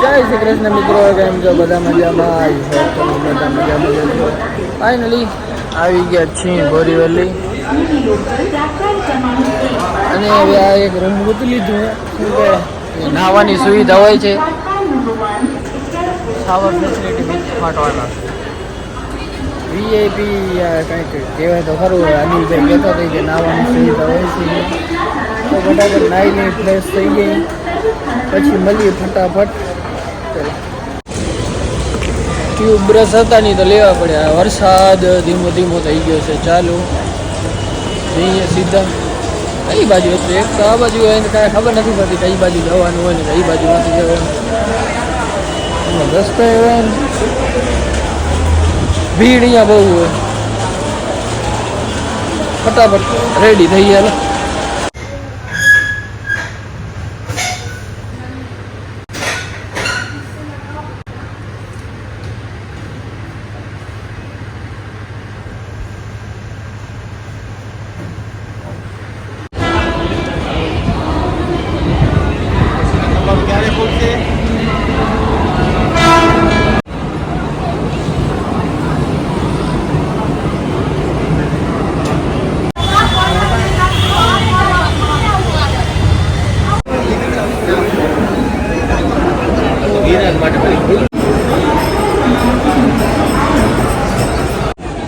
જય શ્રી કૃષ્ણ મિત્રો, કેમ છો? બધા મજામાં? બધા મજામાં. ફાઇનલી આવી ગયા છીએ બોરીવલી અને હવે આ એક રૂમ ગોતી લીધું નાવાની સુવિધા હોય છે. શાવર ફેસિલિટી બીચ ફાટવાના વીઆઈપી કંઈક કહેવાય તો ખરું અનિલભાઈ કહેતો હતો કે નાહવાની સુવિધા હોય છે. તો ફટાફટ નાહીને ફ્રેશ થઈ ગઈ પછી મળીએ ફટાફટ. ટ્યુબ બ્રશ હતા નહીં તો લેવા પડ્યા. વરસાદ ધીમો ધીમો થઈ ગયો છે. ચાલુ. જઈએ સીધા. કઈ બાજુ હતું? એક તો આ બાજુ હોય ને કાંઈ ખબર નથી પડતી કઈ બાજુ જવાનું હોય ને કઈ બાજુ નથી જવાનું. રસ્તો એવા ભીડ અહીંયા બહુ હોય. ફટાફટ રેડી થઈ ગયા.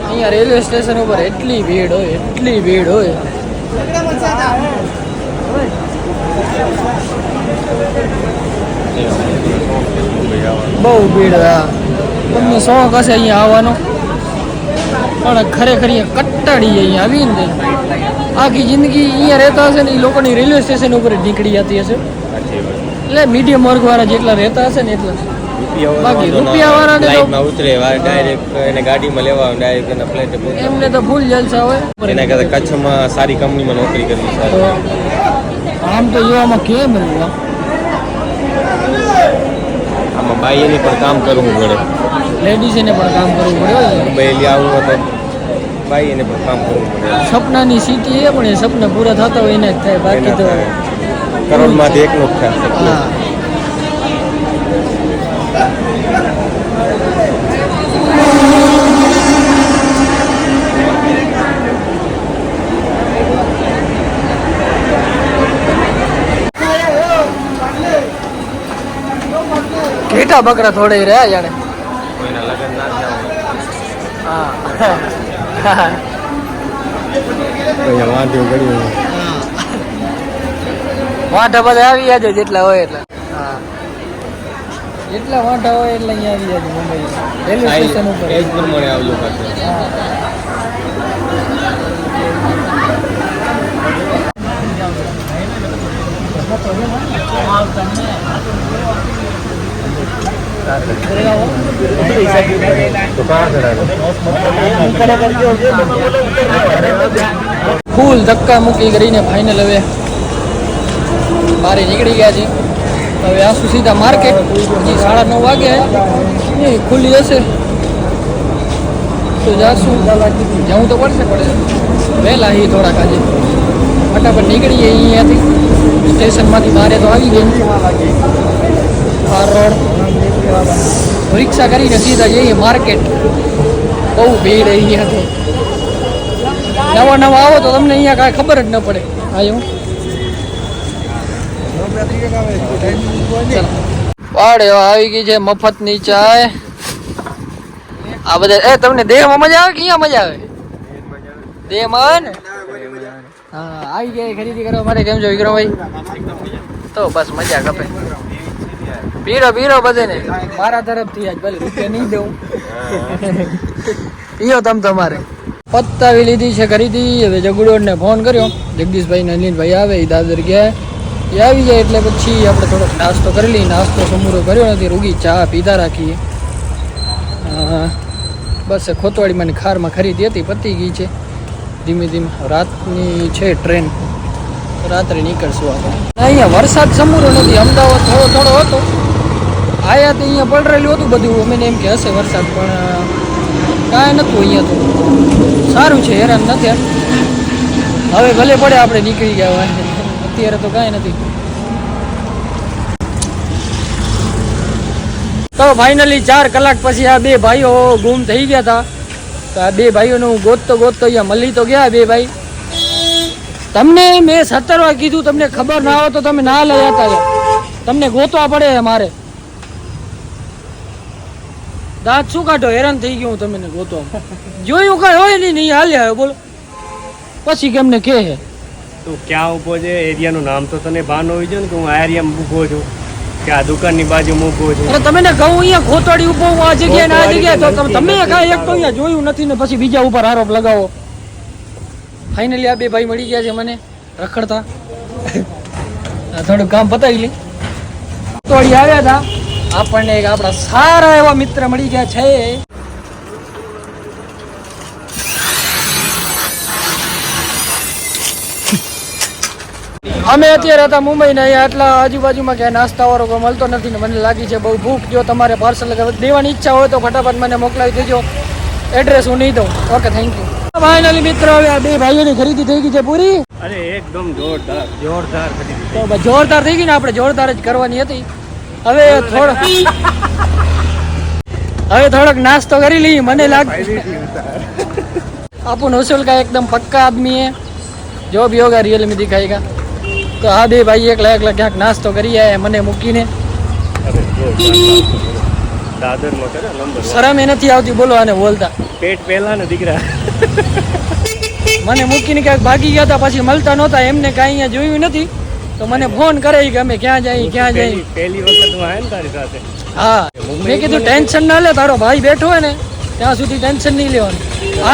અહીંયા રેલવે સ્ટેશન ઉપર એટલી ભીડ હોય, એટલી ભીડ હોય. બહુ ભીડ હા. તમને શોખ હશે અહીંયા આવવાનો? પણ ખરેખર અહીંયા કટ્ટાડી અહીંયા, આવીને. આખી જિંદગી અહીંયા રહેતા હશે ને એ લોકોની રેલવે સ્ટેશન ઉપર નીકળી જતી હશે. એટલે મીડિયમ વર્ગ વાળા જેટલા રહેતા હશે ને એટલા. બાકી રૂપિયાવાળાને તો- લાઈટમાં ઉતરે ડાયરેક્ટ એને ગાડીમાં લેવા ડાયરેક્ટ એના ફ્લેટ એમને તો ફૂલ જલસા હોય. એના કરતા કચ્છમાં સારી કંપનીમાં નોકરી કરવી છે. આમ તો જોવામાં કેમ રહ્યું આમ? બાઈને પણ કામ કરવું પડે. લેડીઝને પણ કામ કરવું પડે. મુંબઈ આવવું હોય તો બાઈને પણ કામ કરવું પડે. સપનાની સિટી એ પણ એ સપના પૂરા થતા હોય એના જ થાય. બાકી તો એના. કરોડમાંથી એકનો હા ઘેટા બકરા થોડે રહ્યા જાણે કોઈના લગ્ન ના થયા હા. હોય વાંધો કર્યું વાંઢા બધા આવી જાય જેટલા હોય એટલા. જેટલા વાંઠા હોય એટલે અહીંયા આવી જાય મુંબઈ. રેલવે સ્ટેશન ઉપર. એજ પ્રમાણે આવજો પાછો ફૂલ ધક્કા મૂકી કરીને ફાઇનલ હવે બારે નીકળી ગયા છે. હવે આસુ સીધા માર્કેટ, હજી સાડા નવ વાગે નહીં ખુલ્લી હશે. તો જાશું. જવું તો પડશે પડે વહેલા એ થોડાક આજે. ફટાફટ નીકળીએ અહીંયાથી. સ્ટેશનમાંથી મારે તો આવી ગઈ. આ રોડ રિક્ષા કરીને સીધા જઈએ માર્કેટ. બહુ ભીડ અહીંયા તો નવા નવા આવો તો તમને અહીંયા કાંઈ ખબર જ ન પડે. આવ્યો પાડે આવી ગઈ છે, મફતની ચાય. આ બધા એ, તમને દેહમાં મજા આવે કે મજા આવે? આવી ગયા ખરીદી કરવા માટે, કેમ છો વિક્રમભાઈ? તો બસ મજા કપે. પીરો પીરો બધે ને મારા તરફથી આજ ભલે રૂપિયા નહીં દઉં. પીઓ તમ તમારે. પત્તાવી લીધી છે ખરીદી. હવે જગુડોને ફોન કર્યો. જગદીશભાઈ ને અનિલભાઈ આવે, એ દાદર ગયા. એ આવી જાય એટલે પછી આપણે થોડોક નાસ્તો કરી લઈએ. નાસ્તો સમૂરો કર્યો નથી, રૂગી ચા પીધા રાખીએ. બસ બસ ખોતવાડીમાં ખારમાં ખરીદી હતી, પતી ગઈ છે. ધીમે ધીમે રાતની છે ટ્રેન. રાત્રે નીકળશું આપણે. અહીંયા વરસાદ સમૂરો નથી, અમદાવાદ થોડો થોડો હતો. આયા તો અહીંયા પલરેલું હતું બધું. અમે એમ કે હશે વરસાદ, પણ કાંઈ નહોતું અહીંયા તો. સારું છે, હેરાન નથી. હવે ભલે પડે આપણે નીકળી ગયા હોય અત્યારે તો કાંઈ નથી. તો ફાઇનલી ચાર કલાક પછી આ બે ભાઈઓ ગુમ થઈ ગયા હતા. તો આ બે ભાઈઓનું ગોતતો ગોતતો અહીંયા મળી તો ગયા બે ભાઈ. તમને મેં સત્તર વાર કીધું, તમને ખબર ના હોય તો તમે ના લઈ જતા તમને ગોતવા પડે મારે. દાંત શું કાઢો? હેરાન થઈ ગયું હું તમને ગોતવા જોયું કઈ હોય નહીં નહીં હાલ્યા બોલો. પછી કેમને કે હે તું ક્યાં ઊભો છે? એરિયાનું નામ તો તને ભાન હોવી જોઈએ ને કે હું આ એરિયામાં ઊભો છું કે આ દુકાનની બાજુમાં ઊભો છું. અરે તમે ને કહું અહીંયા ખોતવાડી ઊભો હું આ જગ્યાએ ને આ જગ્યાએ તો તમે- કાંઈ એક તો અહીંયા જોયું નથી ને પછી બીજા ઉપર આરોપ લગાવો. ફાઇનલી આ બે ભાઈ મળી ગયા છે મને રખડતા. આ થોડું કામ પતાવી લે. તોડી આવ્યા હતા. આપણને એક આપણા સારા એવા મિત્ર મળી ગયા છે. અમે અત્યારે હતા મુંબઈ ને અહીંયા આટલા આજુબાજુમાં ક્યાંય નાસ્તા વાળો કોઈ મળતો નથી ને મને લાગી છે બહુ ભૂખ જો તમારે પાર્સલ દેવાની ઈચ્છા હોય તો ફટાફટ મને મોકલાવી દેજો એડ્રેસ હું નહીં દઉં ઓકે થેન્ક યુ ફાઇનલી મિત્રો હવે આ બે ભાઈઓની ખરીદી થઈ ગઈ છે પૂરી અરે એકદમ જોરદાર જોરદાર ખરીદી તો બસ જોરદાર થઈ ગઈ ને આપણે જોરદાર જ કરવાની હતી હવે થોડો હવે થોડોક નાસ્તો કરી લઈએ મને લાગ अपन उसूल का एकदम पक्का आदमी है जो भी होगा रियल में दिखाएगा તો આ બે ભાઈ એકલા એકલા ક્યાંક નાસ્તો કરી આયા મને મૂકીને. શરમ એ નથી આવતી બોલો આને બોલતા. પેટ પહેલા ને દીકરા. મને મૂકીને ક્યાંક ભાગી ગયા હતા પછી મળતા નહોતા એમને કાંઈ અહીંયા જોયું નથી. તો મને ફોન કરે કે અમે ક્યાં જઈએ ક્યાં જઈએ. પહેલી વખત હું આવ્યો તારી સાથે. હા. મેં કીધું ટેન્શન ના લે તારો ભાઈ બેઠો હોય ને ત્યાં સુધી ટેન્શન નહીં લેવાનું.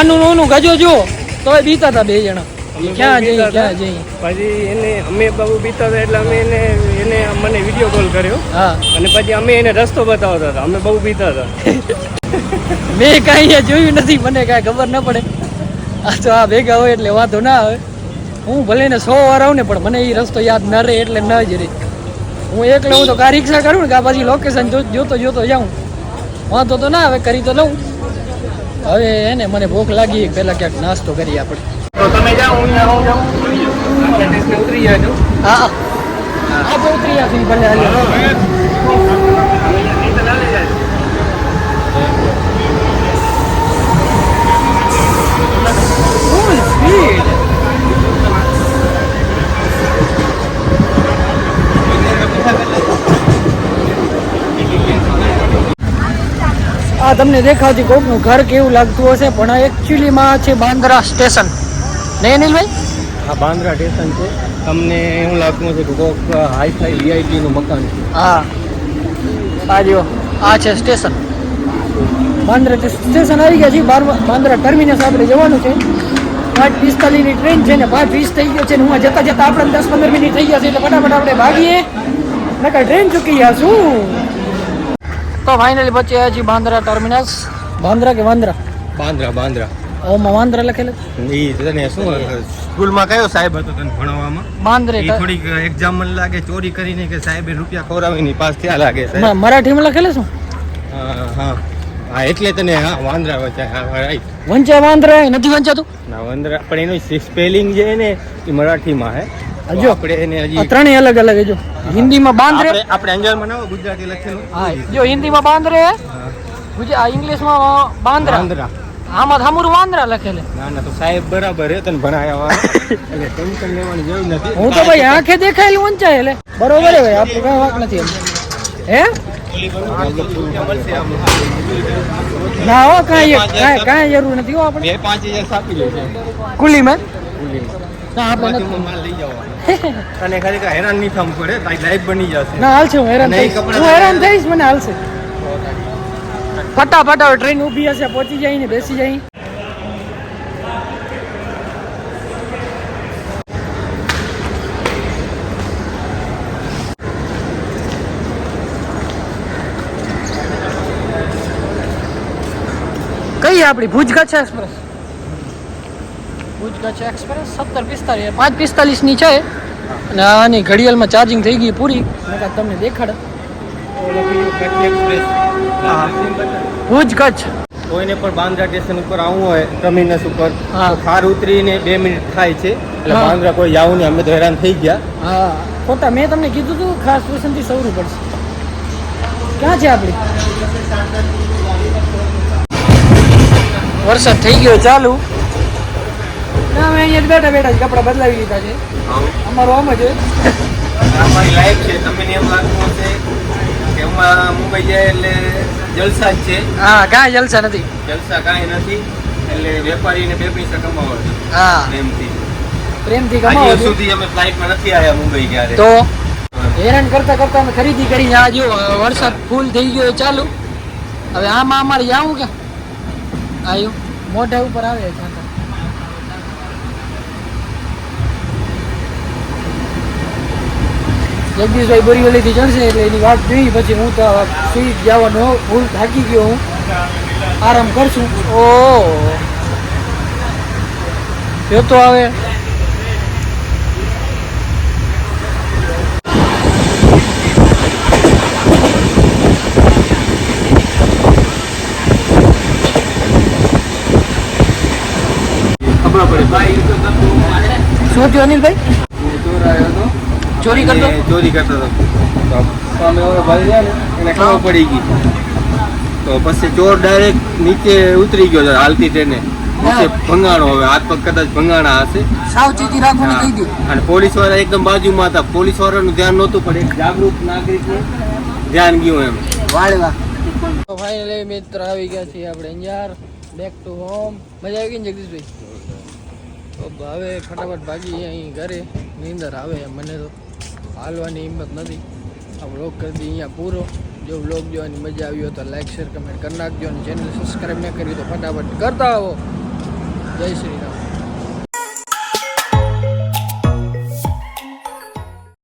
આનું નોનું ગજો જુઓ તોય બીતા હતા બે જણા. ક્યાં જઈ ક્યાં જઈ? પછી એને અમે બહુ બીતા હતા એટલે અમે એને એને મને વીડિયો કોલ કર્યો. હા. અને પછી અમે એને રસ્તો બતાવતા હતા. અમે બહુ બીતા હતા. મેં કાંઈ જોયું નથી મને કાંઈ ખબર ન પડે. આ તો આ ભેગા હોય એટલે વાંધો ના આવે. હું ભલે ને સો વાર આવું ને પણ મને એ રસ્તો યાદ ન રહે એટલે ન જ રહે. હું એકલો હું તો કાર રિક્ષા કરું ને કા પછી લોકેશન જોતો જોતો જાઉં. વાંધો તો ના આવે કરી તો લઉં. હવે એને મને ભૂખ લાગી પહેલાં ક્યાંક નાસ્તો કરીએ આપણે. તો તમે જાઓ હું જાઉં જાઉં ઉતરી જાજો હા. આ તો ઉતરી જશે ભલે હાલ. આ તમને દેખાતી કોકનું ઘર કેવું લાગતું હશે? પણ એકચ્યુઅલીમાં છે બાંદ્રા સ્ટેશન. નહીં અનિલભાઈ આ બાંદ્રા સ્ટેશન છે. તમને એવું લાગતું હશે કે કોક હાઈફાઈ વીઆઈપી નું મકાન છે. હા. આ જો આ છે સ્ટેશન બાંદ્રા સ્ટેશન આવી ગયા છે. બાર બાંદ્રા ટર્મિનસ આપણે જવાનું છે. પાંચ પિસ્તાલીસની ટ્રેન છે ને પાંચ વીસ થઈ ગયો છે ને હું જતા જતા આપણે દસ પંદર મિનિટ થઈ ગયા છે એટલે ફટાફટ આપણે ભાગીએ. નકા ટ્રેન ચૂકી ગયા શું તો ફાઇનલી પહોંચ્યા છીએ બાંદ્રા ટર્મિનસ બાંદ્રા કે બાંદ્રા બાંદ્રા બાંદ્રા. ઓમાં વાંદ્રા લખેલું ઈ તને શું સ્કૂલમાં કયો સાહેબ હતો તને ભણાવવામાં માંદ્રે ઈ થોડીક એક્ઝામ મને લાગે ચોરી કરીને કે સાહેબે રૂપિયા ખોરાવીની પાસ થયા લાગે છે મ- મરાઠીમાં લખેલું શું? હા. હા એટલે તને હા વાંદરા વચ્ચે હા રાઈટ વંચા વાંદરા નથી વંચાતું? ના વાંદરા પણ એનું સ્પેલિંગ જે ને એ મરાઠીમાં હે. હજુ? આપણે એને હજી ત્રણેય અલગ અલગ જો હિન્દીમાં બાંદ્રે આપણે અંગ્રેજીમાં ના ગુજરાતી લખેલું. હા જો હિન્દીમાં બાંદ્રે. ગુજરાત આ ઇંગ્લિશમાં બાંદરા. વાંદરા આમાં થામુર વાંદરા લખેલે. ના ના તો સાહેબ બરાબર હે તને ભણાયા. એટલે ટેન્શન લેવાની જરૂર નથી. હું તો ભાઈ આંખે દેખાયેલું વંચાય એટલે બરોબર હે ભાઈ આપણું કઈ વાત નથી એમ. હે? ના હો કાંઈ કાંઈ કાંઈ જરૂર નથી હો આપણે. બે પાંચ હજાર સાપી લેશે કુલીમાં. ના આપણે નથી. માલ લઈ જાવ તને ખરેખર હેરાન નહીં થવું પડે તારી લાઈફ બની જશે. ના હાલશે હું હેરાન થઈશ. હું હેરાન થઈશ મને હાલશે ફટાફટ હવે ટ્રેન ઊભી હશે પહોંચી જાય ને બેસી જાય. કઈ આપણી ભુજ કચ્છ એક્સપ્રેસ ભુજ કચ્છ એક્સપ્રેસ સત્તર પિસ્તાલીસ. પાંચ પિસ્તાલીસની છે. અને આની ઘડિયાળમાં ચાર્જિંગ થઈ ગઈ પૂરી. તમને દેખાડે. ભુજ કચ્છ કોઈને પણ બાંદ્રા સ્ટેશન ઉપર આવવું હોય ટર્મિનસ ઉપર ખાર ઉતરીને બે મિનિટ થાય છે. એટલે બાંદ્રા કોઈ જાવું નહીં અમે તો હેરાન થઈ ગયા. હા. ખોટા મેં તમને કીધું હતું ખાસ સ્ટેશનથી સૌરું પડશે. ક્યાં છે આપણી? વરસાદ થઈ ગયો ચાલુ. ના અમે અહીંયા બેઠા બેઠા કપડાં બદલાવી લીધા છે. અમારું આમ જ અમારી લાઈફ છે તમને એમ લાગતું હશે એમાં મુંબઈ જાય એટલે જલસા જ છે. હા કાંઈ જલસા નથી. જલસા કાંઈ નથી એટલે વેપારીને બે પૈસા કમાવા હા. પ્રેમથી. પ્રેમથી કમાવો સુધી અમે ફ્લાઇટમાં નથી આવ્યા મુંબઈ ક્યારે. તો હેરાન કરતા કરતા અમે ખરીદી કરી આ જો વરસાદ ફૂલ થઈ ગયો ચાલુ. હવે આમાં અમારે જાવું કે આવ્યું મોઢા ઉપર આવે છે. જગદીશભાઈ બોરીવલીથી ચડશે એટલે એની વાત જોઈ પછી હું તો સુઈ જવાનો ફૂલ થાકી ગયો હું. આરામ કરશું. ઓ. જો તો આવે. સોચ્યો પડે શું થયું અનિલભાઈ? ચોર આવ્યો હતો. ચોરી કરતો? ચોરી કરતો હતો. તો અમે ભાઈ રહ્યા ને એને ખબર પડી ગઈ. તો પછી ચોર ડાયરેક્ટ નીચે ઉતરી ગયો હાલતી ટ્રેને નીચે ભંગાણો હવે હાથ પગ કદાચ ભંગાણા હશે. સાવચેતી રાખવાની કહી દઉં અને પોલીસવાળા એકદમ બાજુમાં હતા. પોલીસ વાળાનું ધ્યાન નહોતું પણ એક જાગૃત નાગરિકનું ધ્યાન ગયું એમ. વાળવા. તો ફાઇનલી મિત્ર આવી ગયા છીએ આપણે અંજાર બેક ટુ હોમ મજા આવી ગઈ ને જગદીશભાઈ? તો હવે ફટાફટ ભાગી અહીં ઘરે નીંદર આવે એમ મને તો. હાલવાની હિંમત નથી. આ વ્લોગ કરી દઈએ અહીંયા પૂરો. જો વ્લોગ જોવાની મજા આવી હોય તો લાઈક શેર કમેન્ટ કરી નાખજો અને ચેનલ સબસ્ક્રાઈબ ન કરી તો ફટાફટ કરતા આવો. જય શ્રી રામ.